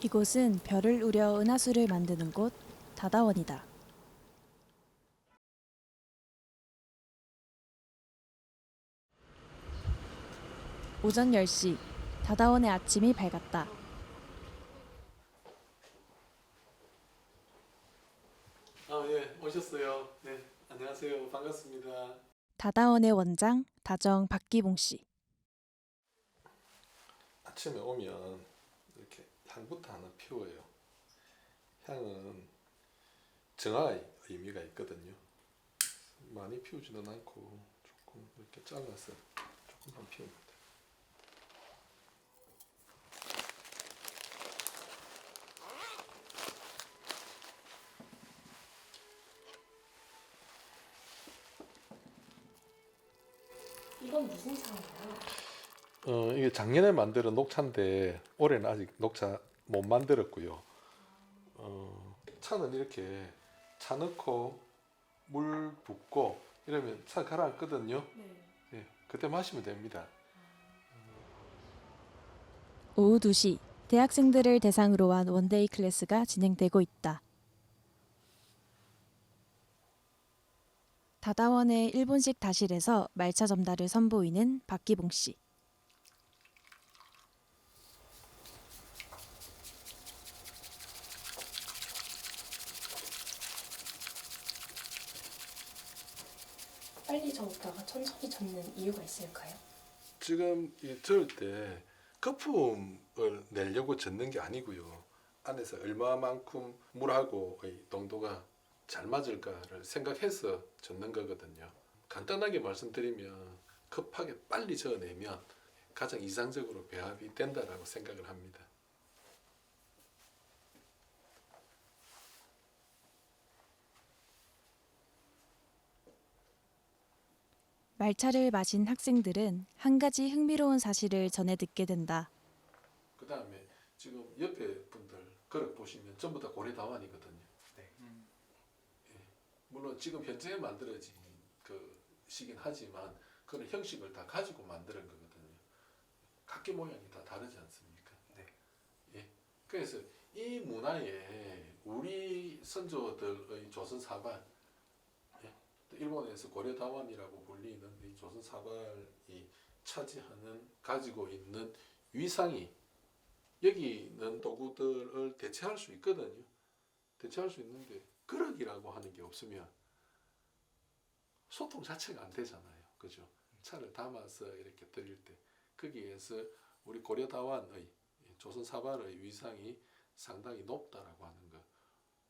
이곳은 별을 우려 은하수를 만드는 곳 다다원이다. 오전 10시 다다원의 아침이 밝았다. 아, 예, 오셨어요. 네, 안녕하세요. 반갑습니다. 다다원의 원장 다정 박기봉 씨. 아침에 오면 향부터 하나 피워요. 향은 정화의 의미가 있거든요. 많이 피우지는 않고 조금 이렇게 잘라서 조금만 피웁니다. 이건 무슨 차예요? 어, 이게 작년에 만든 녹차인데 올해는 아직 녹차 못 만들었고요. 어, 차는 이렇게 차 넣고 물 붓고 이러면 차 가라앉거든요. 네. 예, 그때 마시면 됩니다. 오후 2시 대학생들을 대상으로 한 원데이 클래스가 진행되고 있다. 다다원의 일본식 다실에서 말차 점다를 선보이는 박기봉 씨. 빨리 저었다가 천천히 젓는 이유가 있을까요? 지금 이 저을 때 거품을 내려고 젓는 게 아니고요. 안에서 얼마만큼 물하고의 농도가 잘 맞을까를 생각해서 젓는 거거든요. 간단하게 말씀드리면 급하게 빨리 저어내면 가장 이상적으로 배합이 된다라고 생각을 합니다. 말차를 마신 학생들은 한 가지 흥미로운 사실을 전해 듣게 된다. 그 다음에 지금 옆에 분들 그릇 보시면 전부 다 고래 다완이거든요. 예. 물론 지금 현재 만들어진 그 시긴 하지만 그런 형식을 다 가지고 만드는 거거든요. 각기 모양이 다 다르지 않습니까? 예. 그래서 이 문화에 우리 선조들의 조선. 또 일본에서 고려 다완이라고 불리는 이 조선 사발이 차지하는 가지고 있는 위상이 여기 있는 도구들을 대체할 수 있거든요. 대체할 수 있는데 그릇이라고 하는 게 없으면 소통 자체가 안 되잖아요. 그죠? 차를 담아서 이렇게 드릴 때 거기에서 우리 고려다완의 조선 사발의 위상이 상당히 높다라고 하는 거.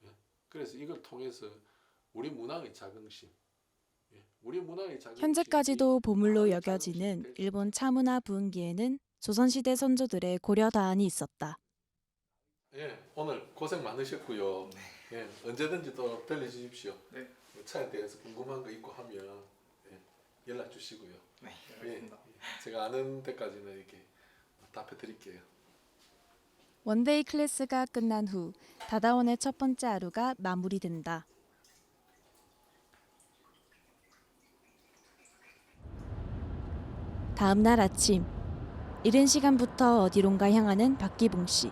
예? 그래서 이걸 통해서 우리 문화의 자긍심, 현재까지도 보물로 여겨지는 일본 차문화 부흥기에는 조선시대 선조들의 고려 다안이 있었다. 예, 오늘 고생 많으셨고요. 예, 언제든지 또 들려주십시오. 네. 뭐 차에 대해서 궁금한 거 있고 하면 예, 연락 주시고요. 네, 예, 알겠습니다. 예, 제가 아는 데까지는 이렇게 답해 드릴게요. 원데이 클래스가 끝난 후 다다원의 첫 번째 하루가 마무리된다. 다음 날 아침 이른 시간부터 어디론가 향하는 박기봉 씨.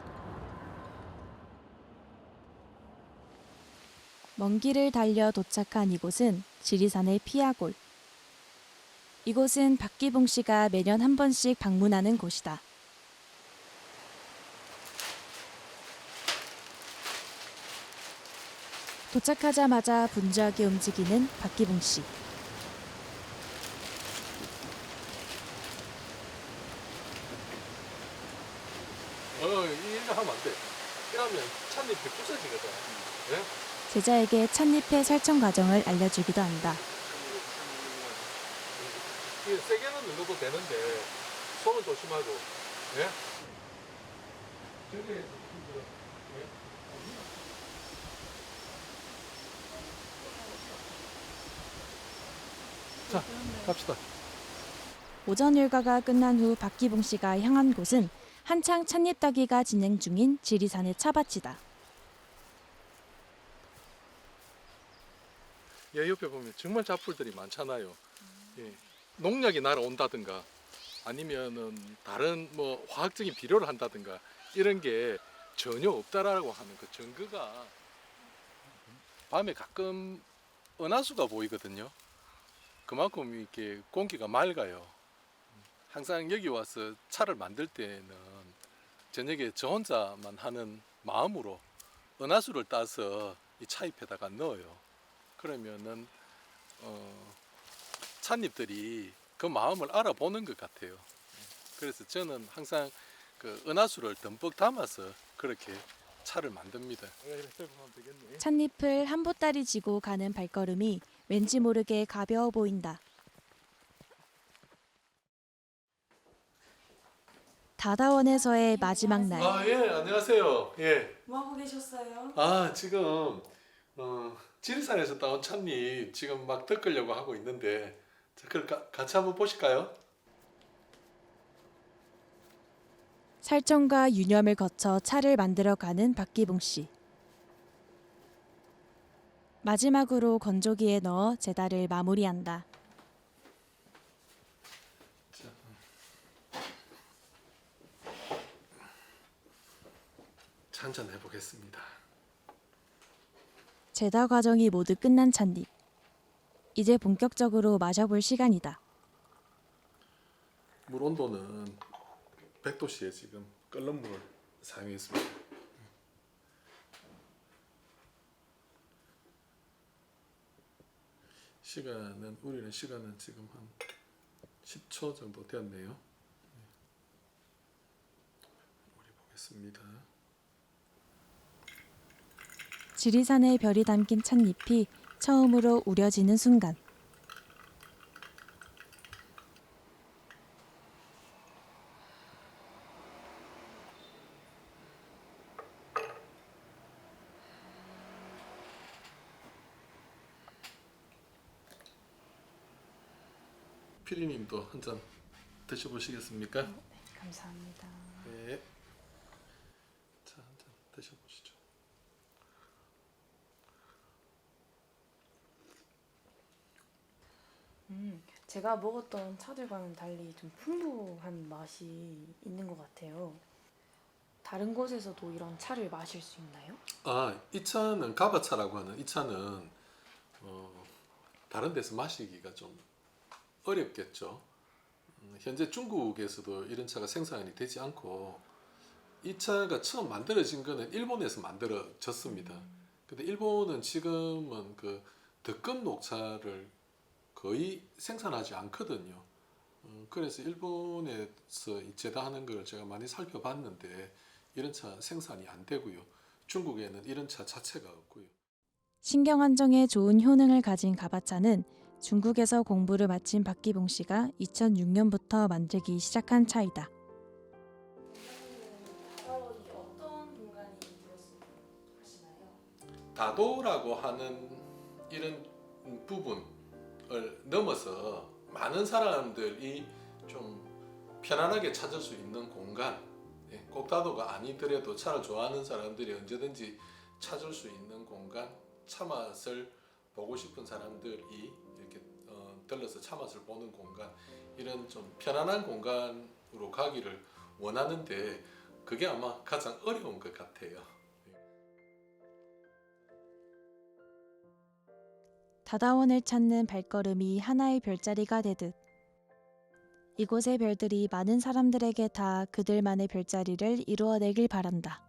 먼 길을 달려 도착한 이곳은 지리산의 피아골. 이곳은 박기봉 씨가 매년 한 번씩 방문하는 곳이다. 도착하자마자 분주하게 움직이는 박기봉 씨. 어, 이거 하면 안 돼. 이러면 부서지거든. 예? 제자에게 찻잎의 설정 과정을 알려주기도 한다. 세게는 눌러도 되는데 손은 조심하고. 예? 예? 자, 갑시다. 오전 일과가 끝난 후 박기봉 씨가 향한 곳은 한창 찻잎 따기가 진행 중인 지리산의 차밭이다. 예, 옆에 보면 정말 잡풀들이 많잖아요. 예. 농약이 날아온다든가 아니면은 다른 뭐 화학적인 비료를 한다든가 이런 게 전혀 없다라고 하는 그 증거가 밤에 가끔 은하수가 보이거든요. 그만큼 이렇게 공기가 맑아요. 항상 여기 와서 차를 만들 때는 저녁에 저 혼자만 하는 마음으로 은하수를 따서 이 차잎에다가 넣어요. 그러면은 어, 찻잎들이 그 마음을 알아보는 것 같아요. 그래서 저는 항상 그 은하수를 듬뿍 담아서 그렇게 차를 만듭니다. 찻잎을 한 보따리 지고 가는 발걸음이 왠지 모르게 가벼워 보인다. 다다원에서의 마지막 날. 아, 예, 안녕하세요. 예. 뭐 하고 계셨어요? 아, 지금 어, 지리산에서 따온 찻잎 지금 막 닦으려고 하고 있는데 자, 그걸 가- 같이 한번 보실까요? 살점과 유념을 거쳐 차를 만들어가는 박기봉 씨. 마지막으로 건조기에 넣어 제달을 마무리한다. 한잔 해보겠습니다. 제다 과정이 모두 끝난 찻잎. 이제 본격적으로 마셔볼 시간이다. 물 온도는 100도씨에 지금 끓는 물을 사용했습니다. 시간은 우리는 시간은 지금 한 10초 정도 되었네요. 네. 우리 보겠습니다. 지리산의 별이 담긴 찻잎이 처음으로 우려지는 순간. 피디님도 한 잔 드셔보시겠습니까? 감사합니다. 네. 자, 한 잔 드셔보시죠. 음, 제가 먹었던 차들과는 달리 좀 풍부한 맛이 있는 것 같아요. 다른 곳에서도 이런 차를 마실 수 있나요? 아, 이 차는 가바차라고 하는 이 차는 어, 다른 데서 마시기가 좀 어렵겠죠. 음, 현재 중국에서도 이런 차가 생산이 되지 않고 이 차가 처음 만들어진 거는 일본에서 만들어졌습니다. 근데 일본은 지금은 그 득급 녹차를 거의 생산하지 않거든요. 어, 그래서 일본에서 이 제다하는 걸 제가 많이 살펴봤는데 이런 차 생산이 안 되고요. 중국에는 이런 차 자체가 없고요. 신경 안정에 좋은 효능을 가진 가바차는 중국에서 공부를 마친 박기봉 씨가 2006년부터 만들기 시작한 차이다. 다도라고 하는 이런 부분 을 넘어서 많은 사람들이 좀 편안하게 찾을 수 있는 공간, 예, 꼭 다도가 아니더라도 차를 좋아하는 사람들이 언제든지 찾을 수 있는 공간, 차 맛을 보고 싶은 사람들이 이렇게 어, 들러서 차 맛을 보는 공간, 이런 좀 편안한 공간으로 가기를 원하는데 그게 아마 가장 어려운 것 같아요. 다다원을 찾는 발걸음이 하나의 별자리가 되듯 이곳의 별들이 많은 사람들에게 다 그들만의 별자리를 이루어내길 바란다.